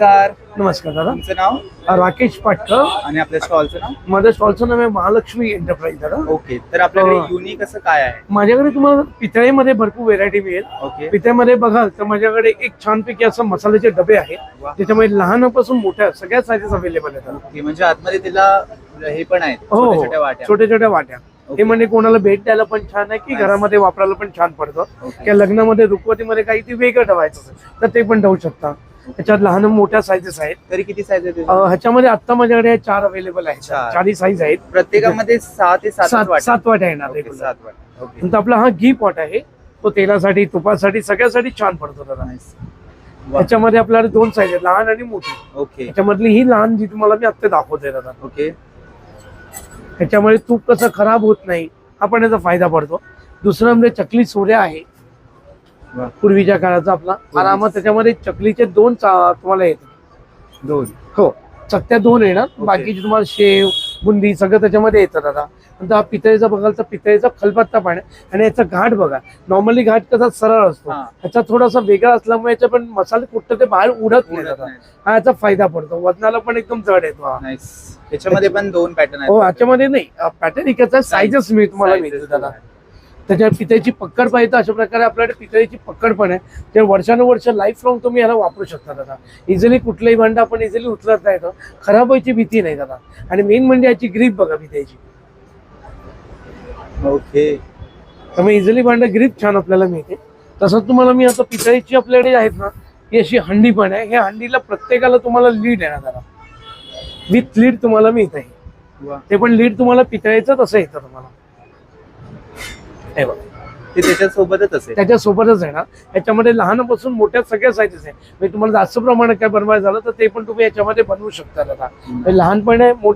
नमस्कार. नमस्कार दादा. तुमचं नाव? राकेश पाटकर. आणि आपल्या स्टॉलचं नाव? माझ्या स्टॉलचं नाव आहे महालक्ष्मी एंटरप्राइज दादा. ओके तर आपल्याकडे हो. युनिक असं काय आहे? माझ्याकडे तुम्हाला पितळेमध्ये भरपूर व्हेरायटी मिळेल. ओके. पितळेमध्ये बघाल तर माझ्याकडे एक छानपैकी असं मसाल्याचे डबे आहेत. त्याच्यामध्ये लहानापासून मोठ्या सगळ्या साईजेस अवेलेबल आहेत म्हणजे आतमध्ये तिला हे पण आहेत हो छोट्या हो. छोट्या वाट्या. छोट्या वाट्या. हे. म्हणजे कोणाला भेट द्यायला पण छान आहे की. घरामध्ये वापरायला पण छान पडतं. किंवा लग्नामध्ये रुखवतीमध्ये काही ते वेगळं ठेवायचं तर ते पण ठेवू शकता. त्याच्यात लहान मोठ्या साईजेस आहेत. तरी किती साईज आहे अं, त्याची? ह्याच्यामध्ये आता माझ्याकडे चार अवेलेबल आहेत. चार. चारही साईज आहेत. प्रत्येकामध्ये सहा ते सात सात सात वाट्या येणार regular. सात ओके. नंतर आपला हा घी पॉट आहे. तो तेलासाठी तुपासाठी सगळ्यासाठी छान पडतो दादा. त्याच्यामध्ये आपल्याकडे दोन साईज आहेत लहान आणि मोठी. ओके. त्याच्यामधली ही लहान जी तुम्हाला मी आत्ता दाखवते दादा. ओके. त्याच्यामध्ये तूप कसं खराब होत नाही हा पण याचा फायदा पडतो. दुसरं म्हणजे चकली सोऱ्या आहे. पूर्वीच्या काळाचा आपला आरामात त्याच्यामध्ये चकलीचे दोन तुम्हाला येतात दोन. हो चकत्या दोन येणार. बाकीचे तुम्हाला शेव बुंदी सगळं त्याच्यामध्ये येतं दादा. नंतर हा पितळेचा बघाल तर पितळेचा खलबत्ता पण आणि याचा घाट बघा. नॉर्मली घाट कसा सरळ असतो. ह्याचा थोडासा वेगळा असल्यामुळे याचे पण मसाले कुठं ते बाहेर उडत नाही दादा. हा याचा फायदा पडतो. वजनाला पण एकदम जड येतो हा. त्याच्यामध्ये पण दोन पॅटर्न हो ह्याच्यामध्ये नाही. पॅटर्न इकडचा साईजच मी तुम्हाला मिळतो दादा. त्याच्यात पितळेची पक्कड पाहिजे तर अशा प्रकारे आपल्याकडे पितळेची पक्कड पण आहे. ते वर्षानुवर्ष लाईफ लॉंग तुम्ही याला वापरू शकता दादा. इझिली कुठलंही भांड आपण इझिली उचलता येतं खराब व्हायची भीती नाही दादा. आणि मेन म्हणजे याची ग्रीप बघा पितळेची. ओके त्यामुळे इझिली भांड ग्रीप छान आपल्याला मिळते. तसंच तुम्हाला मी आता पितळेची आपल्याकडे आहेत ना ही अशी हंडी पण आहे. ह्या हंडीला प्रत्येकाला तुम्हाला लीड येणार दादा. विथ लीड तुम्हाला मिळत आहे. ते पण लीड तुम्हाला पितळेचं तसं येतं तुम्हाला. हे बघा. ते त्याच्यासोबतच असेल. त्याच्यासोबतच येणार याच्यामध्ये लहानापासून मोठ्या सगळ्या साईजेस आहे म्हणजे तुम्हाला जास्त प्रमाणात काय बनवायचं झालं तर ते पण तुम्ही याच्यामध्ये बनवू शकता म्हणजे लहानपण आहे मोठे